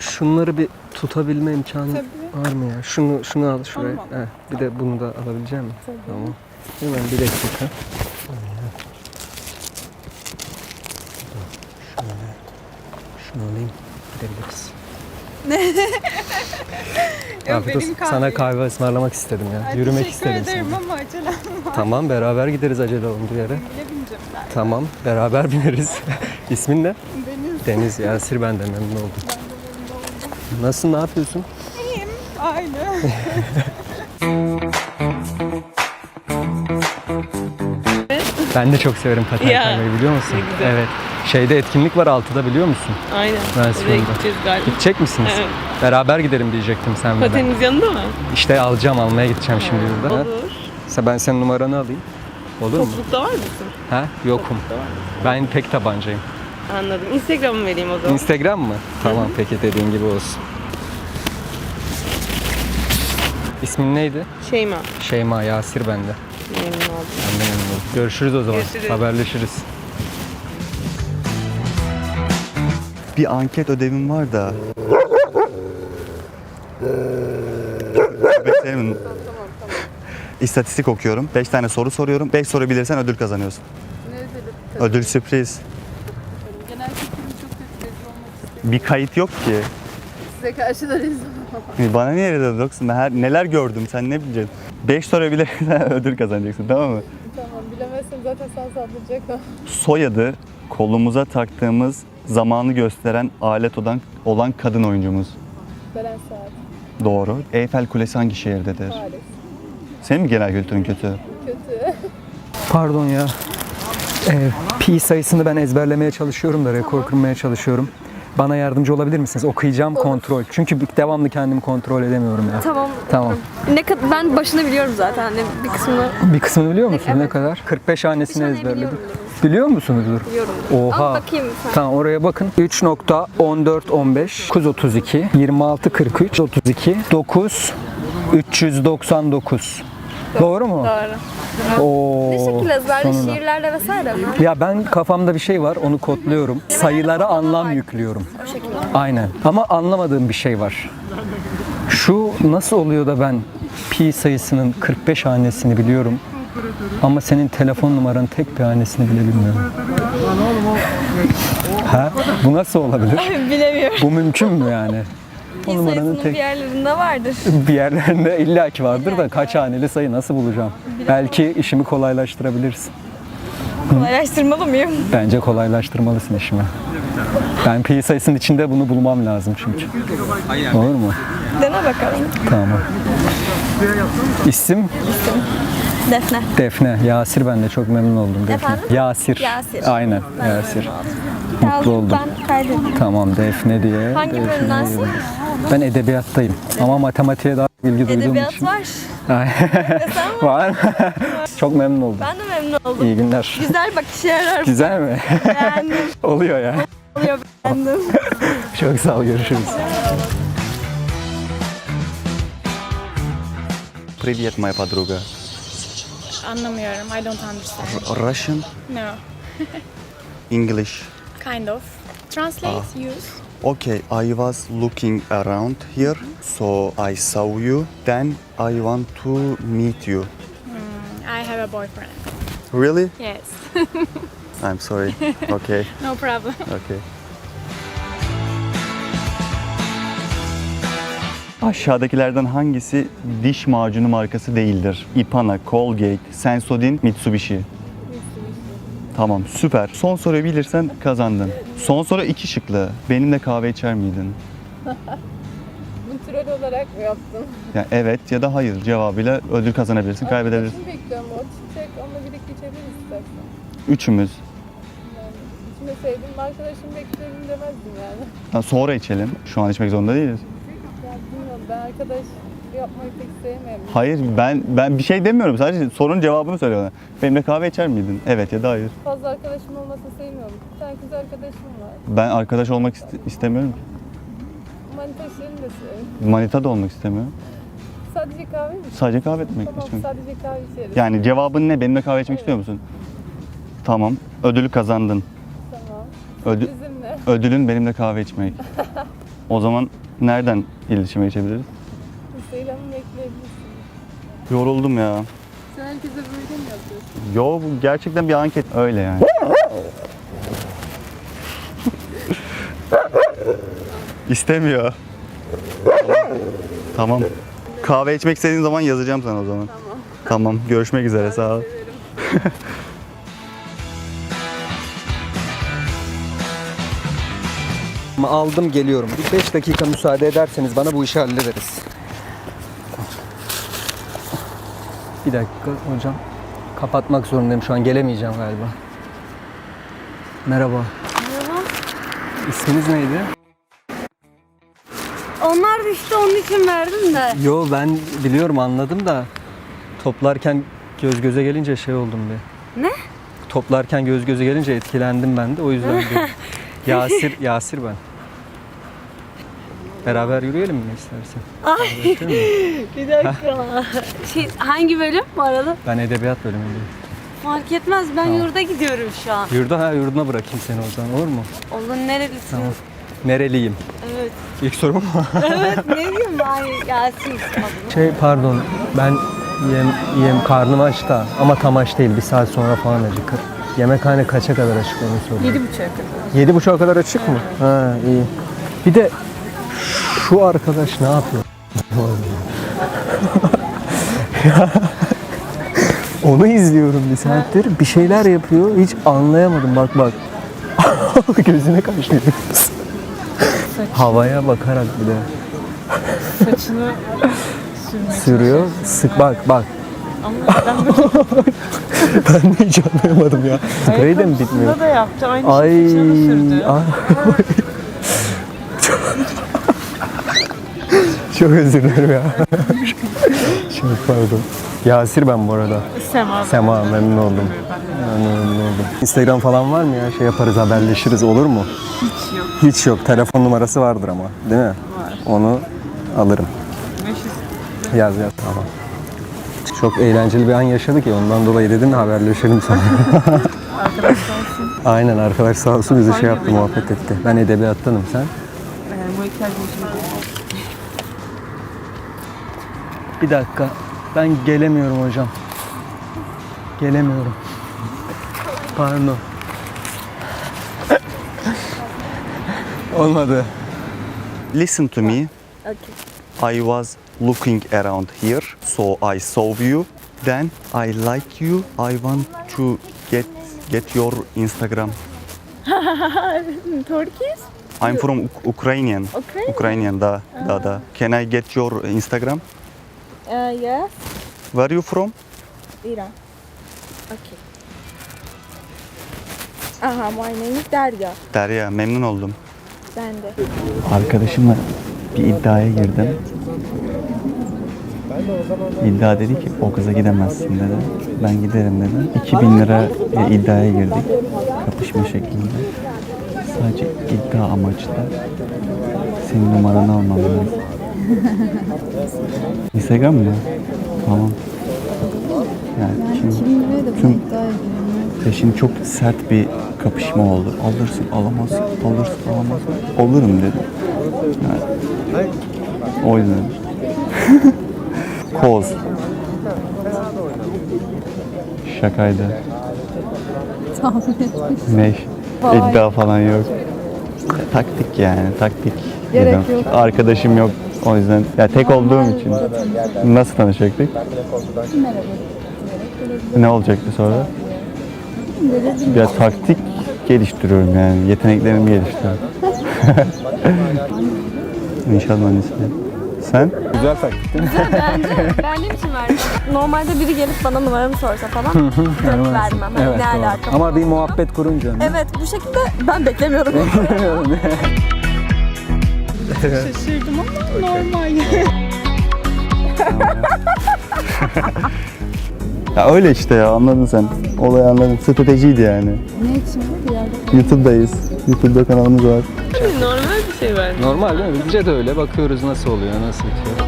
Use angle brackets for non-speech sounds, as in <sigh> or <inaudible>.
Şunları bir tutabilme imkanı Tabii. var mı ya? Şunu şunu al şuraya. Tamam. Heh, bir de bunu da alabilecek misin? Tabii. Tamam. Hemen bir dakika. Şöyle. Şunu alayım. Gidebiliriz. <laughs> Yok, Afiyet olsun. benim kahve Sana kahve ısmarlamak istedim ya. Ay, Yürümek teşekkür istedim ederim ama acelem var. Tamam beraber gideriz acele olunduğu yere. Bile bineceğim ben. Tamam beraber bineriz. <laughs> İsmin ne? Deniz Yasir ben de memnun oldum. Nasılsın ne yapıyorsun? İyiyim. Aynı. <laughs> Ben de çok severim paten Ya, kaymayı biliyor musun? ne güzel. Evet. Şeyde etkinlik var altıda biliyor musun? Aynen. Ben Oraya gideceğiz galiba. Gidecek misiniz? Evet. Beraber gidelim diyecektim sen ve ben. Pateniniz yanında mı? İşte alacağım almaya gideceğim şimdi burada. Olur. Sen- Ben senin numaranı alayım. Olur mu? Toplulukta var mısın? Ha? Yokum. Ben pek tabancayım. Anladım. Instagram'ı vereyim o zaman. Instagram mı? Tamam peki dediğin gibi olsun. İsmin neydi? Şeyma. Şeyma Yasir bende. Memnun oldum. Ben de memnun oldum. Görüşürüz o zaman. Görüşürüz. Haberleşiriz. Bir anket ödevim var da. <laughs> Bekleyin. İstatistik okuyorum. 5 tane soru soruyorum. 5 soru bilirsen ödül kazanıyorsun. Ne ödülü? Ödül sürpriz. Genel fikrim çok kötü rezil olmak istemiyorum. Bir kayıt yok ki. Size karşı da rezil. Bana niye rezil? Ben her, neler gördüm sen ne bileceksin? 5 soru bilirsen <laughs> ödül kazanacaksın tamam mı? Tamam bilemezsem zaten sana saldıracak o. Soyadı kolumuza taktığımız zamanı gösteren alet olan, olan kadın oyuncumuz. Beren Saat. Doğru. Eyfel Kulesi hangi şehirdedir? Paris. Senin mi genel kültürün kötü? Kötü. Pardon ya. Ee, pi sayısını ben ezberlemeye çalışıyorum da rekor kırmaya çalışıyorum. Bana yardımcı olabilir misiniz? Okuyacağım kontrol. Çünkü bir- devamlı kendimi kontrol edemiyorum ya. Tamam. Tamam. Ne kadar ben başını biliyorum zaten hani bir kısmını Bir kısmını biliyor musun? Ne Evet. kadar? 45 hanesini tane ezberledim. biliyorum Biliyor musunuzdur? biliyorum. Oha. Al bakayım sen. Tamam oraya bakın. 3.1415 932 2643 32 9 399. Doğru mu? Doğru. Oo. Ne şekilde ezberli sonunda. şiirlerle vesaire mi? Ya ben kafamda bir şey var onu kodluyorum. Sayılara anlam yüklüyorum. Aynen. Ama anlamadığım bir şey var. Şu nasıl oluyor da ben pi sayısının 45 hanesini biliyorum. Ama senin telefon numaranın tek bir hanesini bile bilmiyorum. ha? Bu nasıl olabilir? <laughs> Bilemiyorum. Bu mümkün mü yani? O numaranın Sayısının bir tek yerlerinde vardır. <laughs> bir yerlerinde illaki vardır da kaç haneli sayı nasıl bulacağım? Belki işimi kolaylaştırabilirsin. Kolaylaştırmalı mıyım? Bence kolaylaştırmalısın işimi. Ben pi sayısının içinde bunu bulmam lazım çünkü. Olur mu? Dene bakalım. Tamam. İsim Defne. Defne. Yasir ben de çok memnun oldum Defne. Efendim? Yasir. Yasir. Aynen Yasir. Mutlu Yazdım, oldum. Ben kaydettim. Tamam Defne diye. Hangi Defne bölümdensin? diye. Ben edebiyattayım. Ama matematiğe daha ilgi duyduğum Edebiyat için. var. Ay. var. <laughs> çok memnun oldum. Ben de memnun oldum. İyi günler. Güzel bak işe yarar. Güzel mi? Beğendim. <laughs> Oluyor ya. Oluyor beğendim. <laughs> Çok sağ ol. Görüşürüz. Привет, моя подруга. Anlamıyorum. I don't understand. Russian, No. <laughs> English. Kind of. Translate, use. Okay, I was looking around here, so I saw you. Then I want to meet you. I have a boyfriend. Really? Yes. I'm sorry. <laughs> Okay, No problem. okay. Aşağıdakilerden hangisi diş macunu markası değildir? Ipana, Colgate, Sensodyne, Mitsubishi. Tamam süper. Son soruyu bilirsen kazandın. Son soru iki şıklı. Benimle kahve içer miydin? <laughs> Bunu troll olarak mı yaptın? Yani evet ya da hayır cevabıyla ödül kazanabilirsin, kaybedebilirsin. Arkadaşım bekliyorum o çiçek. Onunla birlikte içebiliriz istersen. Üçümüz. Yani içime sevdiğim arkadaşım bekliyorum demezdim yani. Ha, sonra içelim. Şu an içmek zorunda değiliz. Ben arkadaş yapmayı pek sevmiyorum. Hayır ben ben bir şey demiyorum. Sadece sorunun cevabını söylüyorum. Benimle kahve içer miydin? Evet ya da hayır. Fazla arkadaşım olmasını sevmiyorum. Bir tane kız arkadaşım var. Ben arkadaş olmak iste- istemiyorum ki. Manita işlerini de seviyorum. Manita da olmak istemiyorum. Sadece kahve mi? Sadece kahve etmek Tamam içmek. sadece kahve içeriz. Yani cevabın ne? Benimle kahve içmek istiyor musun? Tamam. Ödülü kazandın. Tamam. Ödül, Bizimle. ödülün benimle kahve içmek. <laughs> O zaman nereden iletişime geçebiliriz? Instagram'ı bekleyebilirsin. Yoruldum ya. Sen herkese böyle mi yapıyorsun? Yo bu gerçekten bir anket öyle yani. İstemiyor. Tamam. Kahve içmek istediğin zaman yazacağım sana o zaman. Tamam. Tamam. Görüşmek üzere. Sağ ol. <laughs> Ama aldım geliyorum. Bir 5 dakika müsaade ederseniz bana bu işi hallederiz. Bir dakika hocam. Kapatmak zorundayım şu an gelemeyeceğim galiba. Merhaba. Merhaba. İsminiz neydi? Onlar düştü onun için verdim de. Yo ben biliyorum anladım da toplarken göz göze gelince şey oldum bir. Ne? Toplarken göz göze gelince etkilendim ben de o yüzden <laughs> bir. Yasir, Yasir ben. Beraber yürüyelim mi istersen? Ay <laughs> bir dakika. şey, hangi bölüm bu arada? Ben edebiyat bölümündeyim. Fark etmez ben Tamam. yurda gidiyorum şu an. Yurda ha yurduna bırakayım seni o zaman olur mu? Onun nerelisin? Tamam. Nereliyim? Evet. İlk sorum mu? Evet ne <laughs> diyeyim ben Yasin şey pardon ben yem, yem karnım aç da ama tam aç değil bir saat sonra falan acıkır. Yemekhane kaça kadar açık onu sorayım. Yedi buçuğa kadar. Yedi buçuğa kadar açık mı? Ha iyi. Bir de şu arkadaş ne yapıyor? Ya, <laughs> Onu izliyorum bir saattir. Bir şeyler yapıyor. Hiç anlayamadım. Bak bak. <laughs> Gözüne kaçmıyor. Havaya bakarak bir de. Saçını Sürüyor. Sık bak bak. <laughs> ben de hiç anlayamadım ya. Bitmiyor? da yaptı. Aynı Ay. şey sürdü. Çok özür dilerim ya. <laughs> Çok pardon. Yasir ben bu arada. Sema. Sema memnun oldum. Memnun oldum. Instagram falan var mı ya? Şey yaparız haberleşiriz olur mu? Hiç yok. Hiç yok. Telefon numarası vardır ama. Değil mi? Var. Onu alırım. 500 Yaz yaz tamam. Çok eğlenceli bir an yaşadık ya ondan dolayı dedim haberleşelim sana. <laughs> arkadaş olsun. Aynen arkadaş sağ olsun bize şey yaptı muhabbet etti. Ben edebiyattanım sen. Ee, bu ihtiyacım için. Bir dakika ben gelemiyorum hocam. Gelemiyorum. Pardon. <laughs> Olmadı. Listen to me. Okay. I was looking around here, so I saw you. Then I like you. I want to get get your Instagram. <laughs> Turkish? I'm from Uk- Ukrainian. Okay. Ukrainian, da, da, da. Can I get your Instagram? Uh, yes. Where you from? İran. Okay. Aha, my name is Derya. Derya, memnun oldum. Ben de. Arkadaşımla bir iddiaya girdim. İddia dedi ki o kıza gidemezsin dedi. Ben giderim dedim. 2000 lira iddiaya girdik. Kapışma şeklinde. Sadece iddia amaçlı. Senin numaranı almam lazım. Instagram mı? Tamam. Yani şimdi tüm ya şimdi çok sert bir kapışma oldu. Alırsın, alamazsın, alırsın, alamazsın. Alırım dedim. Yani, o yüzden. <laughs> Koz. Şakaydı. ne? İddia falan yok. Taktik yani, taktik. Gerek dedim. yok. Arkadaşım yok. O yüzden ya tek olduğum için. Nasıl tanışacaktık? Ne olacaktı sonra? Ya taktik geliştiriyorum yani. Yeteneklerimi geliştiriyorum. <laughs> İnşallah annesi. Sen? Güzel taktik değil mi? Bence beğendiğim için verdim. Normalde biri gelip bana numaramı sorsa falan direkt vermem. Hani Evet, ne doğru. alaka Ama falan. bir muhabbet kurunca. Evet bu şekilde ben beklemiyordum. <laughs> <laughs> Şaşırdım ama normal. <laughs> Ya öyle işte ya anladın sen. Olayı anladın. Stratejiydi yani. ne için bir yerde? YouTube'dayız. YouTube'da kanalımız var. Normal değil mi? Bizce de öyle. Bakıyoruz nasıl oluyor, nasıl bitiyor.